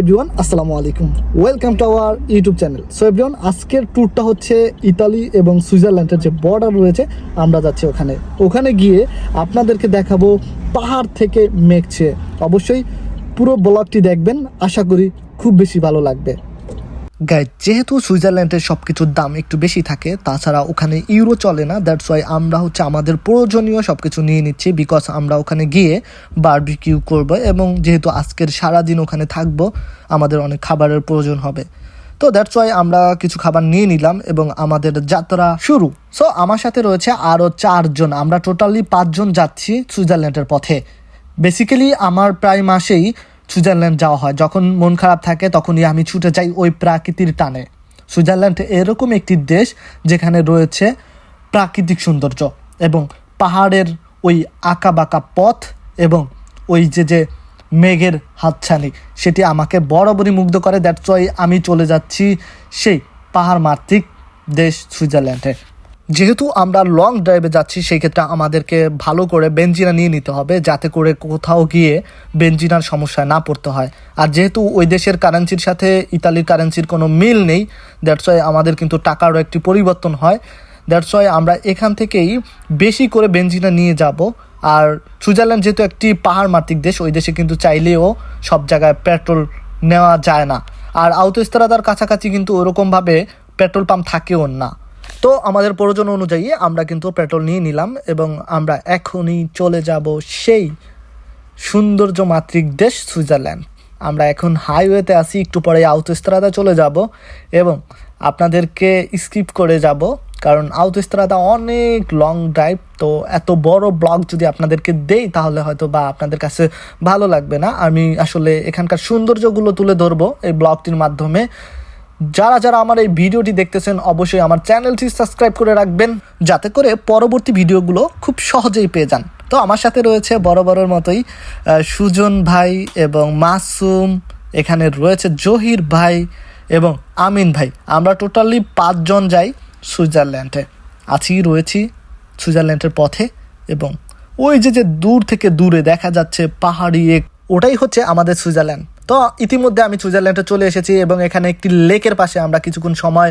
Everyone, আসসালামু আলাইকুম। Welcome to our YouTube channel. So everyone, আজকের ট্যুরটা হচ্ছে ইতালি এবং সুইজারল্যান্ডের যে বর্ডার রয়েছে, আমরা যাচ্ছি ওখানে। ওখানে গিয়ে আপনাদেরকে দেখাবো পাহাড় থেকে মেঘছে। অবশ্যই পুরো ব্লগটি দেখবেন। আশা করি খুব বেশি ভালো লাগবে। গাইড যেহেতু সুইজারল্যান্ডের সব কিছুর দাম একটু বেশি থাকে, তাছাড়া ওখানে ইউরো চলে না দ্যাটস ওয়াই আমরা হচ্ছে আমাদের প্রয়োজনীয় সব কিছু নিয়ে নিচ্ছি বিকজ আমরা ওখানে গিয়ে বারবিকিউ করব এবং যেহেতু আজকের সারাদিন ওখানে থাকব, আমাদের অনেক খাবারের প্রয়োজন হবে। তো দ্যাটস ওয়াই আমরা কিছু খাবার নিয়ে নিলাম এবং আমাদের যাত্রা শুরু। সো আমার সাথে রয়েছে আরও চারজন, আমরা টোটালি পাঁচজন যাচ্ছি সুইজারল্যান্ডের পথে। বেসিক্যালি আমার প্রায় মাসেই সুইজারল্যান্ড যাওয়া হয়। যখন মন খারাপ থাকে, তখনই আমি ছুটে যাই ওই প্রাকৃতির টানে। সুইজারল্যান্ড এরকম একটি দেশ যেখানে রয়েছে প্রাকৃতিক সৌন্দর্য এবং পাহাড়ের ওই আঁকা বাঁকা পথ এবং ওই যে যে মেঘের হাতছানি, সেটি আমাকে বরাবরই মুগ্ধ করে। দ্যাটস ওয়াই আমি চলে যাচ্ছি সেই পাহাড় মাতৃক দেশ সুইজারল্যান্ডে। যেহেতু আমরা লং ড্রাইভে যাচ্ছি, সেই ক্ষেত্রে আমাদেরকে ভালো করে বেঞ্জিনা নিয়ে নিতে হবে, যাতে করে কোথাও গিয়ে বেঞ্জিনার সমস্যায় না পড়তে হয়। আর যেহেতু ওই দেশের কারেন্সির সাথে ইতালির কারেন্সির কোনো মিল নেই দ্যাটস ওয়াই আমাদের কিন্তু টাকারও একটি পরিবর্তন হয়। দ্যাটস ওয়াই আমরা এখান থেকেই বেশি করে বেঞ্জিনা নিয়ে যাব। আর সুইজারল্যান্ড যেহেতু একটি পাহাড় মাতৃক দেশ, ওই দেশে কিন্তু চাইলেও সব জায়গায় পেট্রোল নেওয়া যায় না। আর আউতস্তারাদার কাছাকাছি কিন্তু ওরকমভাবে পেট্রোল পাম্প থাকেও না। তো আমাদের প্রয়োজন অনুযায়ী আমরা কিন্তু পেট্রোল নিয়ে নিলাম এবং আমরা এখনই চলে যাব সেই সৌন্দর্য মাতৃক দেশ সুইজারল্যান্ড। আমরা এখন হাইওয়েতে আসি একটু পরে আউতস্ত্রাদা চলে যাব এবং আপনাদেরকে স্কিপ করে যাব কারণ আউতস্ত্রাদা অনেক লং ড্রাইভ তো এত বড় ব্লগ যদি আপনাদেরকে দেই তাহলে হয়তো বা আপনাদের কাছে ভালো লাগবে না। আমি আসলে এখানকার সৌন্দর্যগুলো তুলে ধরবো এই ব্লগটির মাধ্যমে। যারা যারা আমার এই ভিডিওটি দেখতেছেন, অবশ্যই আমার চ্যানেলটি সাবস্ক্রাইব করে রাখবেন, যাতে করে পরবর্তী ভিডিওগুলো খুব সহজেই পেয়ে যান। তো আমার সাথে রয়েছে বড় বড়র মতোই সুজন ভাই এবং মাসুম, এখানে রয়েছে জহির ভাই এবং আমিন ভাই। আমরা টোটালি পাঁচজন যাই সুইজারল্যান্ডে। আছি রয়েছি সুইজারল্যান্ডের পথে এবং ওই যে যে দূর থেকে দূরে দেখা যাচ্ছে পাহাড়ি এক ওটাই হচ্ছে আমাদের সুইজারল্যান্ড। তো ইতিমধ্যে আমি সুইজারল্যান্ডে চলে এসেছি এবং এখানে একটি লেকের পাশে আমরা কিছুক্ষণ সময়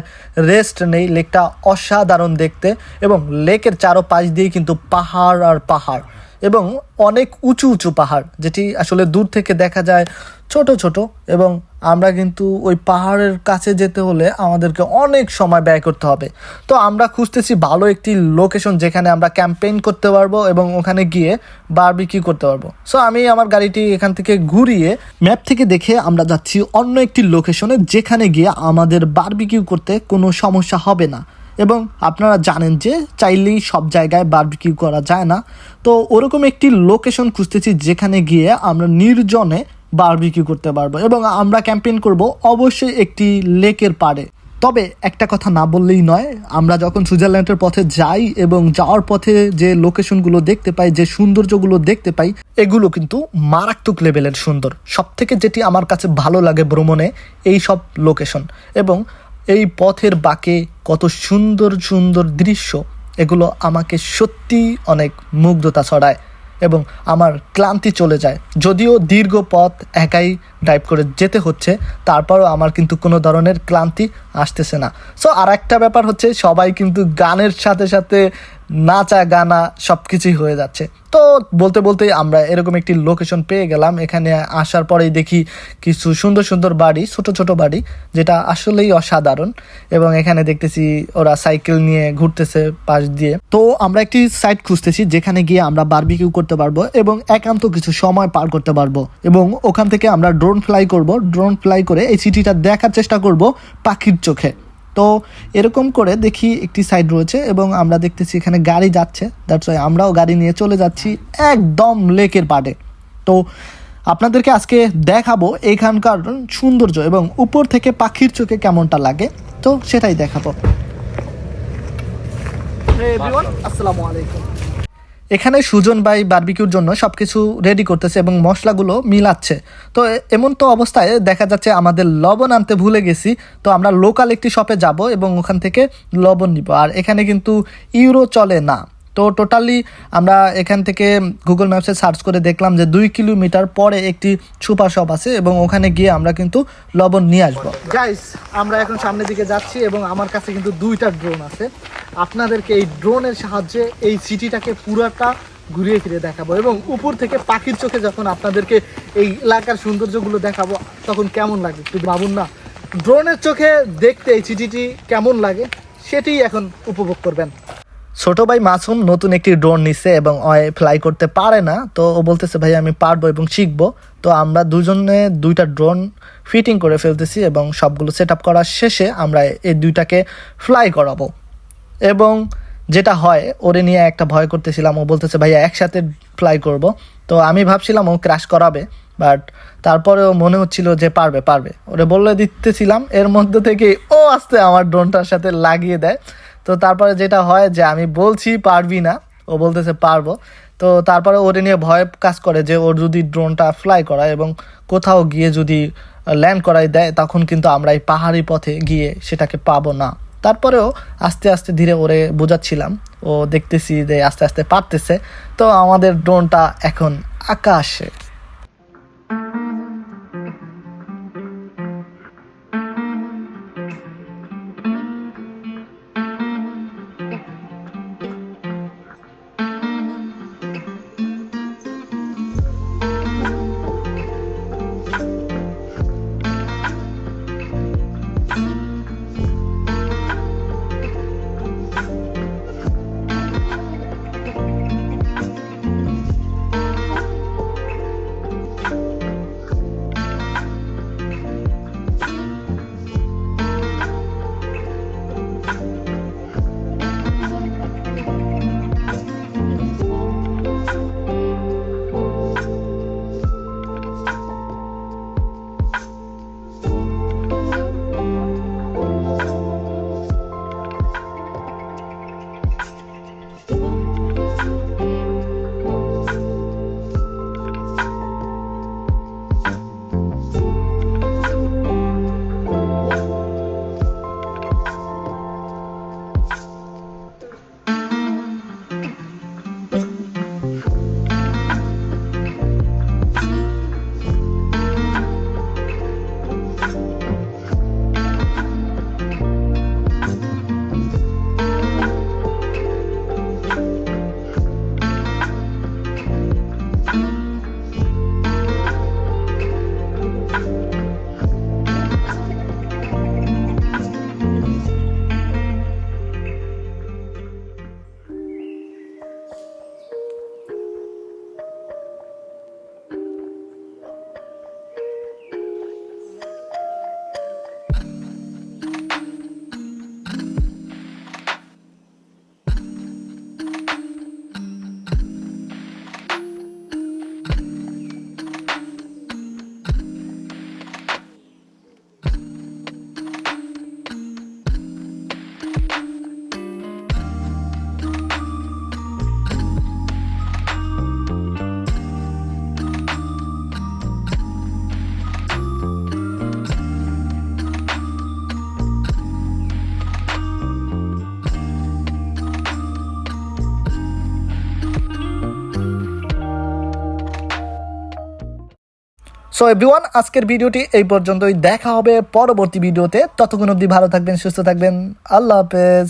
রেস্ট নেই। লেকটা অসাধারণ দেখতে এবং লেকের চারো পাশ দিয়ে কিন্তু পাহাড় আর পাহাড়। এবং অনেক উঁচু উঁচু পাহাড়, যেটি আসলে দূর থেকে দেখা যায় ছোট ছোট, এবং আমরা কিন্তু ওই পাহাড়ের কাছে যেতে হলে আমাদেরকে অনেক সময় ব্যয় করতে হবে। তো আমরা খুঁজতেছি ভালো একটি লোকেশন যেখানে আমরা ক্যাম্পেইন করতে পারব এবং ওখানে গিয়ে বারবিকিউ করতে পারব। সো আমি আমার গাড়িটি এখান থেকে ঘুরিয়ে ম্যাপ থেকে দেখে আমরা যাচ্ছি অন্য একটি লোকেশনে যেখানে গিয়ে আমাদের বারবিকিউ করতে কোনো সমস্যা হবে না। এবং আপনারা জানেন যে চাইলেই সব জায়গায় বারবিকিউ করা যায় না। তো ওরকম একটি লোকেশন খুঁজতেছি যেখানে গিয়ে আমরা নির্জনে বারবিকিউ করতে পারব এবং আমরা ক্যাম্পেইন করব অবশ্যই একটি লেকের পাড়ে। তবে একটা কথা না বললেই নয়, আমরা যখন সুইজারল্যান্ডের পথে যাই এবং যাওয়ার পথে যে লোকেশনগুলো দেখতে পাই, যে সৌন্দর্যগুলো দেখতে পাই, এগুলো কিন্তু মারাত্মক লেভেলের সুন্দর। সব থেকে যেটি আমার কাছে ভালো লাগে ভ্রমণে, এই সব লোকেশন এবং এই পথের বাঁকে কত সুন্দর সুন্দর দৃশ্য, এগুলো আমাকে সত্যি অনেক মুগ্ধতা ছড়ায় এবং আমার ক্লান্তি চলে যায়। যদিও দীর্ঘ পথ একাই ড্রাইভ করে যেতে হচ্ছে, তারপরও আমার কিন্তু কোনো ধরনের ক্লান্তি আসতেছে না। সো আর একটা ব্যাপার হচ্ছে সবাই কিন্তু গানের সাথে সাথে নাচা, গানা সব কিছুই হয়ে যাচ্ছে। তো বলতে বলতেই আমরা এরকম একটি লোকেশন পেয়ে গেলাম। এখানে আসার পরেই দেখি কিছু সুন্দর সুন্দর বাড়ি, ছোট ছোট বাড়ি, যেটা আসলেই অসাধারণ। এবং এখানে দেখতেছি ওরা সাইকেল নিয়ে ঘুরতেছে পাশ দিয়ে। তো আমরা একটি সাইট খুঁজতেছি, যেখানে গিয়ে আমরা বারবিকিউ করতে পারব এবং একান্ত কিছু সময় পার করতে পারব। এবং ওখান থেকে আমরা ড্রোন ফ্লাই করব ড্রোন ফ্লাই করে এই সিটিটা দেখার চেষ্টা করব পাখির চোখে। তো এরকম করে দেখি একটি সাইড রয়েছে এবং আমরা দেখতেছি এখানে গাড়ি যাচ্ছে। দ্যাটস ওয়াই আমরাও গাড়ি নিয়ে চলে যাচ্ছি একদম লেকের পাড়ে। তো আপনাদেরকে আজকে দেখাবো এখানকার সৌন্দর্য এবং উপর থেকে পাখির চোখে কেমনটা লাগে। তো সেটাই দেখাবো। আসসালামু আলাইকুম। এখানে সুজন ভাই বার্বিকিউর জন্য সব কিছু রেডি করতেছে এবং মশলাগুলো মিলাচ্ছে। তো এমন তো অবস্থায় দেখা যাচ্ছে আমাদের লবণ আনতে ভুলে গেছি, তো আমরা লোকাল একটি শপে যাব এবং ওখান থেকে লবণ নিব। আর এখানে কিন্তু ইউরো চলে না। তো টোটালি আমরা এখান থেকে গুগল ম্যাপসে সার্চ করে দেখলাম যে দুই কিলোমিটার পরে একটি সুপার শপ আছে এবং ওখানে গিয়ে আমরা কিন্তু লবণ নিয়ে আসব। গাইস আমরা এখন সামনের দিকে যাচ্ছি এবং আমার কাছে কিন্তু দুইটা ড্রোন আছে। আপনাদেরকে এই ড্রোনের সাহায্যে এই সিটিটাকে পুরাটা ঘুরিয়ে ফিরে দেখাবো এবং উপর থেকে পাখির চোখে যখন আপনাদেরকে এই এলাকার সৌন্দর্যগুলো দেখাবো, তখন কেমন লাগে একটু ভাবুন না। ড্রোনের চোখে দেখতে এই সিটিটি কেমন লাগে সেটি এখন উপভোগ করবেন। ছোট ভাই মাসুম নতুন একটি ড্রোন নিছে এবং অয় ফ্লাই করতে পারে না। তো ও বলতেছে, ভাই, আমি পারব এবং শিখব। তো আমরা দুজনে দুইটা ড্রোন ফিটিং করে ফেলতেছি এবং সবগুলো সেট আপ করার শেষে আমরা এই দুইটাকে ফ্লাই করাবো। এবং যেটা হয়, ওরে নিয়ে একটা ভয় করতেছিলাম। ও বলতেছে, ভাইয়া, একসাথে ফ্লাই করব। তো আমি ভাবছিলাম ও ক্র্যাশ করাবে বাট তারপরেও মনে হচ্ছিল যে পারবে পারবে। ওরে বলে দিতেছিলাম, এর মধ্যে থেকে ও আস্তে আমার ড্রোনটার সাথে লাগিয়ে দেয়। তো তারপরে যেটা হয় যে আমি বলছি পারবি না, ও বলতেছে পারব, তো তারপরে ওরে নিয়ে ভয় কাজ করে যে ওর যদি ড্রোনটা ফ্লাই করায় এবং কোথাও গিয়ে যদি ল্যান্ড করাই দেয়, তখন কিন্তু আমরা এই পাহাড়ি পথে গিয়ে সেটাকে পাবো না। তারপরেও আস্তে আস্তে ধীরে ওরে বোঝাচ্ছিলাম, ও দেখতেছি যে আস্তে আস্তে পারতেছে, তো আমাদের ড্রোনটা এখন আকাশে। সো এভরিওয়ান আজকের ভিডিওটি এই পর্যন্তই। দেখা হবে পরবর্তী ভিডিওতে। ততক্ষণ অব্দি ভালো থাকবেন, সুস্থ থাকবেন। আল্লাহ হাফেজ।